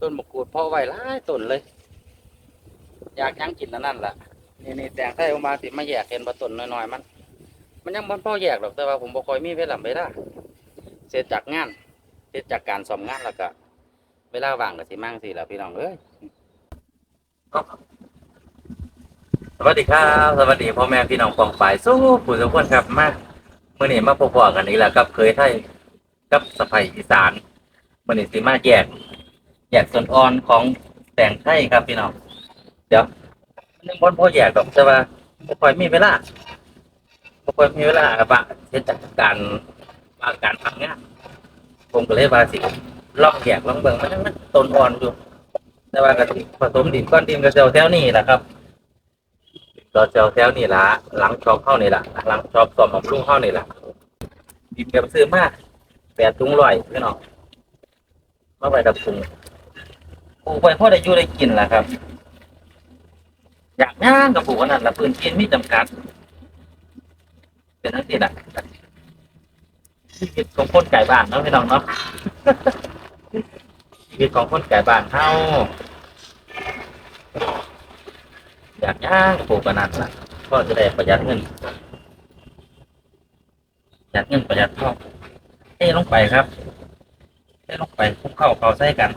ต้นมะกรูดพ่อไว้หลายต้นเลย อยากยังกินอันนั่นล่ะนี่นี่แตงไทยออกมาสิมาแยกเห็นบ่ต้นน้อยๆมัน มันยังบ่พอแยกหรอกแต่ว่าผมบ่คอยมีเวลาเวลาเสร็จจากงานเสร็จจากการซ่อมงานแล้วก็ เวลาว่างก็สิมั่งสิล่ะพี่น้องเอ้ยสวัสดีครับสวัสดีพ่อแม่พี่น้องปองฝ่ายสู้ผู้ทุกคนครับมาเมื่อนี้มาพบกันอีกแล้วกับเคยไทยกับสะไพอีสานเมื่อนี้สิมาแยก แยกส่วนอ่อนของแตงไทยครับพี่น้องเดี๋ยวนึงบนพ่อแยกดอกแต่ว่าบ่ค่อยมีเวลาบ่ค่อยมีเวลาครับว่าเฮ็ดจากการว่าการทำงานผมก็เลยว่าสิลองแยกลองเบิ่งมันยังมันต้นอ่อนอยู่ แต่ว่าก็สิผสมดินก้อนดินกับเซลแถวนี้แหละครับก็เซลแถวนี้ละหลังชอบเข้านี่ละหลังชอบสอมของลุงเข้านี่ละดินแบบซื้อมากแปดถุงร้อยพี่น้องมาไปดับถุง ลูกไปพ่อได้อยู่ได้กินแหละครับ อยากย่างกับปลูกอันนั้นละพื้นที่มีจำกัด เป็นทั้งที่ละชีวิตของคนไก่บ้านเนาะพี่น้องเนาะชีวิตของคนไก่บ้านเฮาอยากย่างปลูกกระนันละก็จะได้ประหยัดเงินประหยัดเงินประหยัดทองเอ้ลงไปครับเอ้ลงไปคลุกเข้าเข้าใส่กัน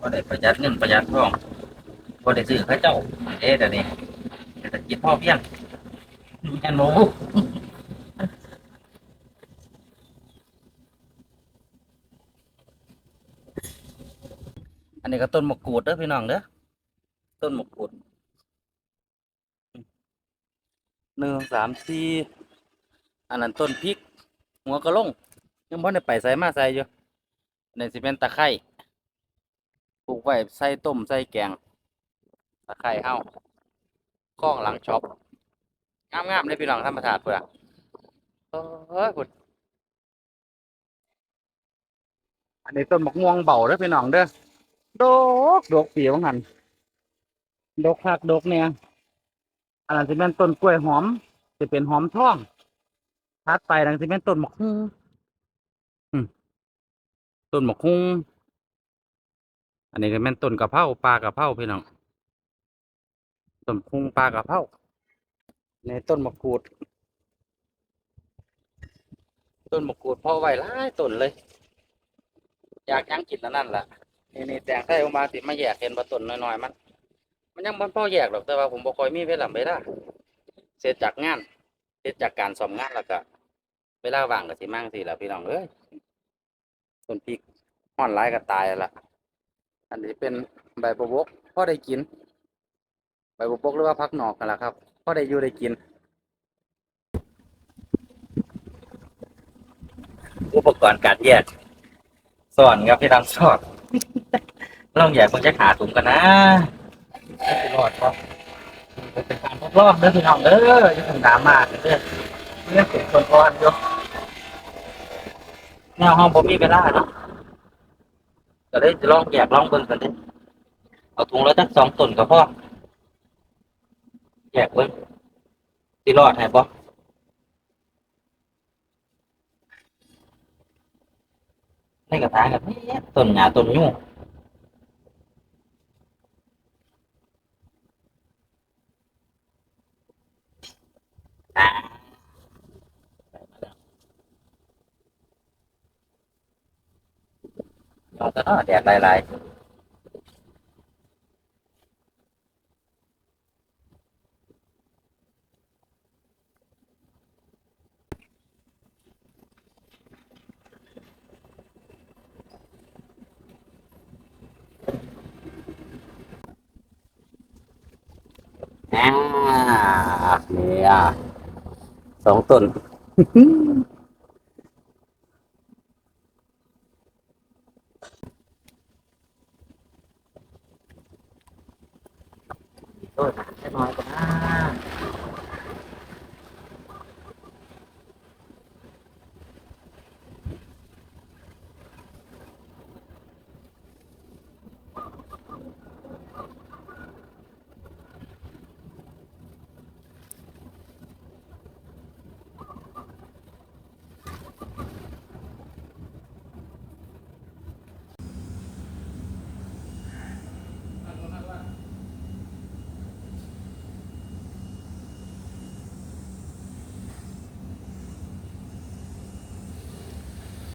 ก็ได้ประหยัดเงินประหยัดทองก็ได้ซื้อข้าเจ้าเอ๊ะเดี๋ยวนี้เศรษฐกิจพ่อเพียงแอนโมอันนี้ก็ต้นมะกรูดเด้อพี่น้องเด้อต้นมะกรูดหนึ่งสามสี่อันนั้นต้นพริก หัวกระลงยังบ่ได้ไปใส่มาใส่อยู่อันสิเป็นตะไคร้ ปลูกไว้ใส่ต้มใส่แกงตะไคร้เฮาข้องหลังช็อปงามๆเลยพี่น้องธรรมชาติพุ่นอะเฮ้ยพุ่นอันนี้ต้นมะม่วงเบาเด้อพี่น้องเด้อดกดกปีบางหันดกคักดกเนี่ยอันนั้นสิเป็นต้นกล้วยหอมจะเป็นหอมทองทัดไปนังสิเป็นต้นมะฮุ่งต้นมะฮุ่ง นนี้ก็เป็นต้นกะเพราปลากะเพราพี่น้องต้นพุงปลากะเพราในต้นมะกรูด ต้นมะกรูดพ่อไว้หลายต้นเลย อยากยังกินอันนั่นล่ะนี่นี่แตงไทยออกมาสิมาแยกเห็นบ่ต้นน้อยๆมัน มันยังบ่พอแยกหรอกแต่ว่าผมบ่คอยมีเวลาเวลาเสร็จจากงาน เสร็จจากการซ่อมงานแล้วก็เวลาว่างก็สิมั่งสิล่ะพี่น้องเอ้ยต้นพริกฮ้อนหลายก็ตายแล้วล่ะ อันนี้เป็นใบบัวบกพ่อได้กิน ใบบัวบกหรือว่าพักหนอกนั่นละครับพ่อได้อยู่ได้กิน อุปกรณ์การแยกสอนครับพี่น้องสอนลองแยกคงจะขาถุงกันนะไม่รอดครับเป็นการทดลองเด้อพี่น้องเด้ออยังถึงดราม่าเด้อเรื่องเป็นคนอ่อนอยู่แนวห้องผมมีเวลาเนาะ ก็เลยจะลองแยกลองเบิ่งกันเด้เอาถุงละจักสองตนก็พอแยกเบิ่งสิรอดให้บ่ในกระถางกับต้นหญ้าต้นยูงอ่า เอาแต่เนาะแดดลายๆอ่าเนี่ยสองต้น ต้นน้อยกว่านะ